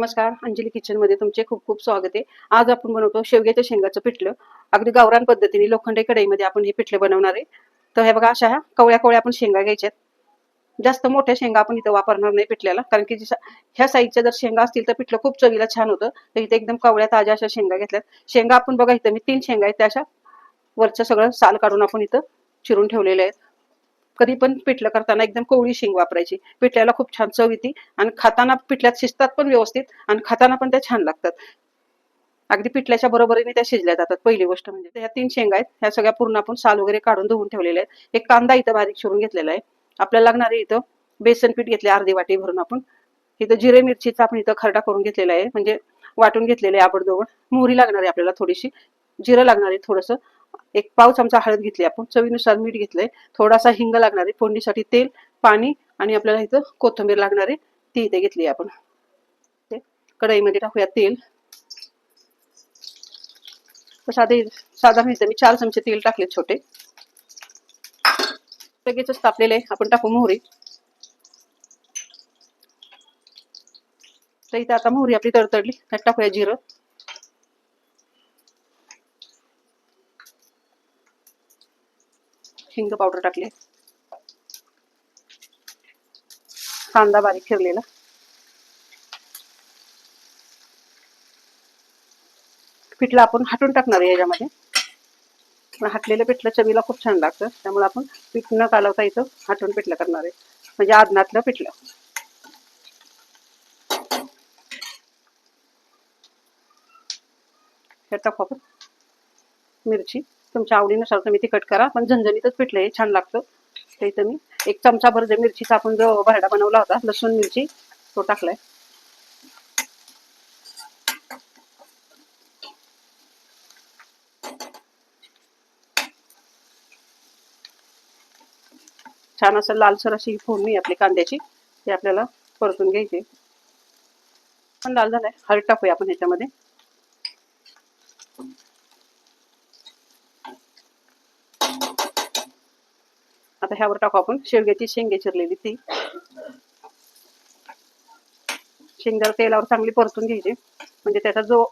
नमस्कार अंजली किचनमध्ये तुमचे खूप खूप स्वागत आहे. आज आपण बनवतो शेवग्याच्या शेंगाचं पिठलं. अगदी गावरान पद्धतीने लोखंडे कढईमध्ये आपण हे पिठलं बनवणार आहे. तर हे बघा अशा ह्या कवळ्या कवळ्या आपण शेंगा घ्यायच्यात. जास्त मोठ्या शेंगा आपण इथं वापरणार नाही पिठल्याला कारण की ह्या साईजच्या जर शेंगा असतील तर पिठलं खूप चवीला छान होतं. तर इथे एकदम कवळ्या ताज्या अशा शेंगा घेतल्यात. शेंगा आपण बघा इथं मी तीन शेंगा आहेत त्या अशा. वरचं सगळं साल काढून आपण इथं चिरून ठेवलेल्या आहेत कधी पण पिठलं करताना एकदम कोवळी शेंग वापरायची. पिठल्याला खूप छान चव येते आणि खाताना पिठल्यात शिजतात पण व्यवस्थित आणि खाताना पण त्या छान लागतात. अगदी पिठल्याच्या बरोबरीने त्या शिजल्या जातात. पहिली गोष्ट म्हणजे ह्या तीन शेंगा आहेत. ह्या सगळ्या पूर्ण आपण साल वगैरे काढून धुवून ठेवलेल्या आहेत. एक कांदा इथं बारीक शिवून घेतलेला आहे. आपल्याला लागणारे इथं बेसन पीठ घेतले अर्धी वाटी भरून आपण. इथं जिरे मिरचीचा आपण इथं खरडा करून घेतलेला आहे. म्हणजे वाटून घेतलेले आहे आबडदोबड मोहरी लागणार आहे आपल्याला थोडीशी. जिरं लागणार आहे थोडंसं. एक पाव चमचा हळद घेतली आपण चवीनुसार मीठ घेतलंय. थोडासा हिंग लागणार आहे फोडणीसाठी तेल पाणी आणि आपल्याला इथं कोथिंबीर लागणार आहे ती इथे घेतली आपण. ते कढईमध्ये टाकूया तेल. साधे साधारण मी चार चमचे तेल टाकले छोटे. लगेचच तापलेले आपण टाकू मोहरी. तर इथं आता मोहरी आपली तडतडली. त्यात टाकूया जिरं. हिंग पावडर टाकले. कांदा बारीक चिरलेला. पिठलं आपण हाटून टाकणार आहे याच्यामध्ये. हटलेलं हाटलेलं पिठलं चवीला खूप छान लागतं. त्यामुळे आपण पीठ न कालवता इथं हाटून पिठलं करणार आहे. म्हणजे आदनातलं पिठलं. हे टाकू आपण. मिरची. तुमच्या आवडीनुसार तुम्ही तिखट करा. पण झणझणीतच पिठलं हे छान लागतं. तर इथं मी एक चमचा भर जे मिरचीचा आपण जो भरडा बनवला होता लसूण मिरची तो टाकलाय. छान असं लालसर अशी फोडणी आपली कांद्याची ती आपल्याला परतून घ्यायची. पण लाल झालाय. हळद टाकूया आपण ह्याच्यामध्ये. आता ह्यावर टाकू आपण. शेवग्याची शेंगे चिरलेली ती. शेंगा तेलावर चांगली परतून घ्यायची. म्हणजे त्याचा जो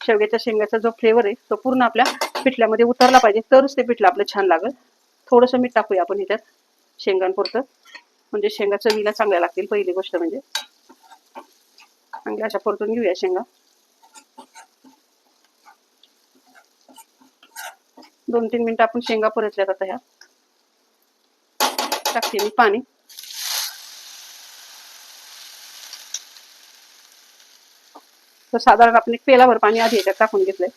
शेवग्याच्या शेंगाचा जो फ्लेवर आहे तो पूर्ण आपल्या पिठल्यामध्ये उतरला पाहिजे. तरच ते पिठलं आपलं छान लागेल. थोडंसं मीठ टाकूया आपण ह्याच्यात शेंगांपुरतं. म्हणजे शेंगा चवीला चांगल्या लागतील पहिली गोष्ट म्हणजे. चांगल्या अशा परतून घेऊया शेंगा. दोन तीन मिनिटं आपण शेंगा परतल्यात आता ह्या. टाकते मी पाणी. तर साधारण आपण एक पेलाभर पाणी आधी याच्यात टाकून घेतलंय.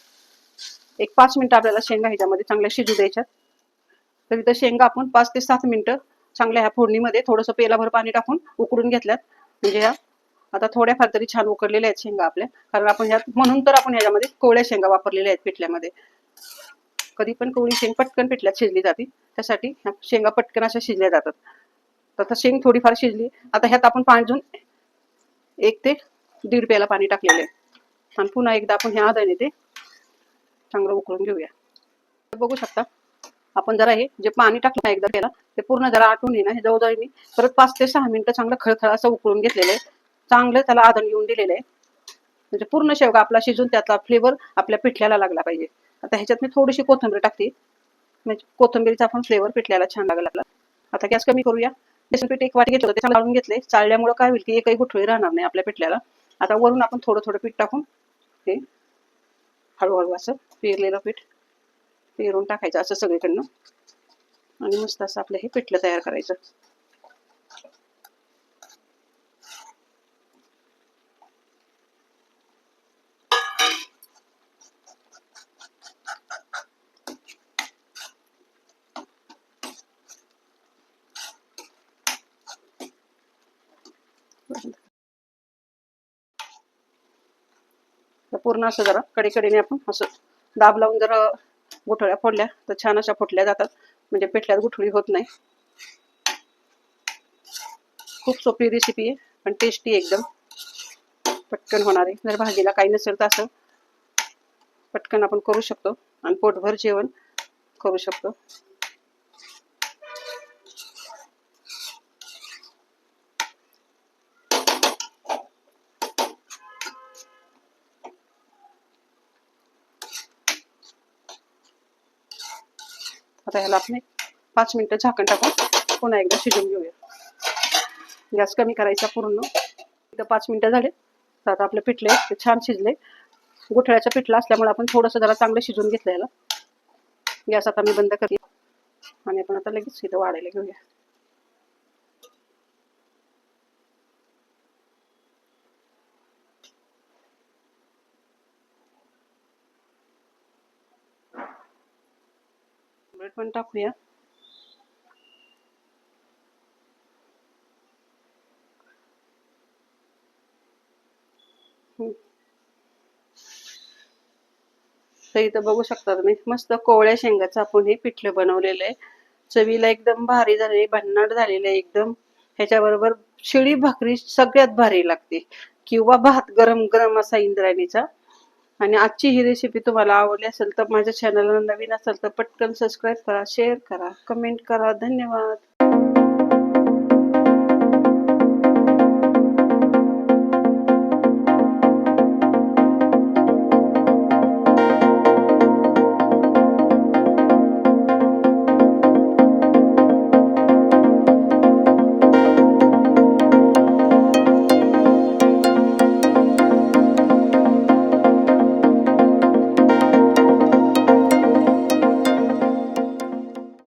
एक पाच मिनिटं आपल्याला शेंगा ह्याच्यामध्ये चांगल्या शिजू द्यायच्यात. तर इथं शेंगा आपण पाच ते सात मिनिटं चांगल्या ह्या फोडणीमध्ये थोडंसं पेलाभर पाणी टाकून उकडून घेतल्यात. म्हणजे ह्या आता थोड्याफार तरी छान उकडलेल्या आहेत शेंगा आपल्या. कारण आपण ह्यात म्हणून तर आपण ह्याच्यामध्ये कोवळ्या शेंगा वापरलेल्या आहेत पिठल्यामध्ये. कधी पण कोवळी शेंग पटकन पिठल्यात शिजली जाते त्यासाठी ह्या शेंगा पटकन अशा शिजल्या जातात. तर शेंग थोडीफार शिजली आता ह्यात आपण पाणी एक ते दीड प्याला पाणी टाकलेलं आहे. आणि पुन्हा एकदा आपण ह्या आदाने ते चांगलं उकळून घेऊया. बघू शकता आपण जरा हे जे पाणी टाकलं एकदा त्याला ते पूर्ण जरा आटून येणार ना हे जवळजवळ मी परत पाच ते सहा मिनिटं चांगलं खळखळ असं उकळून घेतलेलं आहे. चांगलं त्याला आदन येऊन दिलेलं आहे. म्हणजे पूर्ण शेवगा आपला शिजून त्यातला फ्लेवर आपल्या पिठल्याला लागला पाहिजे. आता ह्याच्यात मी थोडीशी कोथिंबीर टाकते. म्हणजे कोथंबीरीचा आपण फ्लेवर पिठल्याला छान लागला. आता गॅस कमी करूया. बेसन पीठ एक वाटी घेतलं होतं ते चालून घेतले. चाळल्यामुळे काय होईल की एकही गुठळी राहणार नाही आपल्या पिठल्याला. आता वरून आपण थोडं थोडं पीठ टाकून ते हळूहळू असं पेरलेलं पीठ पेरून टाकायचं असं सगळीकडनं. आणि मस्त असं आपलं हे पिठलं तयार करायचं. पूर्ण असं जरा कडेकडेने आपण असं दाब लावून जर गुठळ्या फोडल्या तर छान अशा फुटल्या जातात. म्हणजे पेठल्यात गुठळी होत नाही. खूप सोपी रेसिपी आहे पण टेस्टी एकदम. पटकन होणार आहे. जर भाजीला काही नसेल तर असं पटकन आपण करू शकतो. आणि पोटभर जेवण करू शकतो. आता ह्याला आपण एक पाच मिनिटं झाकण टाकून पुन्हा एकदा शिजून घेऊया. गॅस कमी करायचा पूर्ण. इथं पाच मिनिटं झाले तर आता आपलं पिठले ते छान शिजले गुठळ्याचं पिठलं असल्यामुळे आपण थोडंसं जरा चांगलं शिजवून घेतलं याला. गॅस आता मी बंद करते. आणि आपण आता लगेच इथं वाढायला घेऊया. ब्रेड पण टाकूया. तर इथं बघू शकता तुम्ही मस्त कोवळ्या शेंगाचं आपण हे पिठलं बनवलेलं आहे. चवीला एकदम भारी झालेली भन्नाट झालेलं आहे एकदम. ह्याच्याबरोबर शिळी भाकरी सगळ्यात भारी लागते. किंवा भात गरम गरम असा इंद्रायणीचा. आणि आजची ही रेसिपी तुम्हाला आवडली असेल तर माझ्या चॅनलला नवीन असेल तर पटकन सबस्क्राईब करा शेअर करा कमेंट करा. धन्यवाद.